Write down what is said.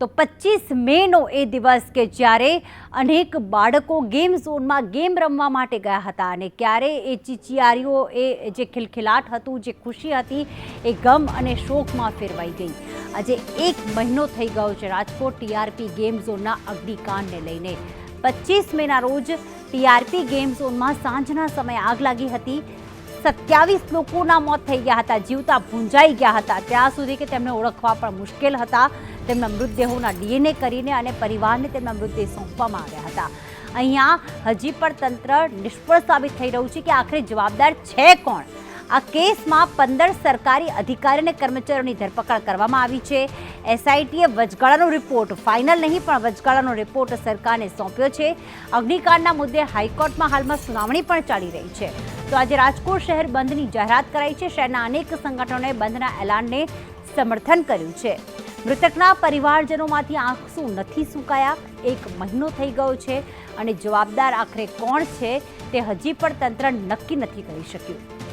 તો પચીસ મેનો એ દિવસ કે જ્યારે અનેક બાળકો ગેમ ઝોનમાં ગેમ રમવા માટે ગયા હતા અને ક્યારે એ ચીચિયારીઓ, એ જે ખિલખિલાટ હતું, જે ખુશી હતી, એ ગમ અને શોકમાં ફેરવાઈ ગઈ. આજે એક મહિનો થઈ ગયો છે રાજકોટ ટીઆરપી ગેમ ઝોનના અગ્નિકાંડને લઈને. પચીસ મેના રોજ ટીઆરપી ગેમ ઝોનમાં સાંજના સમયે આગ લાગી હતી. સત્યાવીસ લોકોના મોત થઈ ગયા હતા, જીવતા ભૂંજાઈ ગયા હતા. ત્યાં સુધી કે તેમને ઓળખવા પણ મુશ્કેલ હતા. તેમના મૃતદેહોના ડીએનએ કરીને અને પરિવારને તેમના મૃતદેહ સોંપવામાં આવ્યા હતા. અહીંયા હજી પણ તંત્ર નિષ્ફળ સાબિત થઈ રહ્યું છે કે આખરે જવાબદાર છે કોણ? આ કેસમાં પંદર સરકારી અધિકારી અને કર્મચારીઓની ધરપકડ કરવામાં આવી છે. એસઆઈટીએ વચગાળાનો રિપોર્ટ, ફાઇનલ નહીં, પણ વચગાળાનો રિપોર્ટ સરકારને સોંપ્યો છે. અગ્નિકાંડના મુદ્દે હાઈકોર્ટમાં હાલમાં સુનાવણી પણ ચાલી રહી છે. તો આજે રાજકોટ શહેર બંધની જાહેરાત કરાઈ છે. શહેરના અનેક સંગઠનોએ બંધના એલાનને સમર્થન કર્યું છે. મૃતકના પરિવારજનોમાંથી આંસુ નથી સુકાયા. એક મહિનો થઈ ગયો છે અને જવાબદાર આખરે કોણ છે તે હજી પણ તંત્ર નક્કી નથી કરી શક્યું.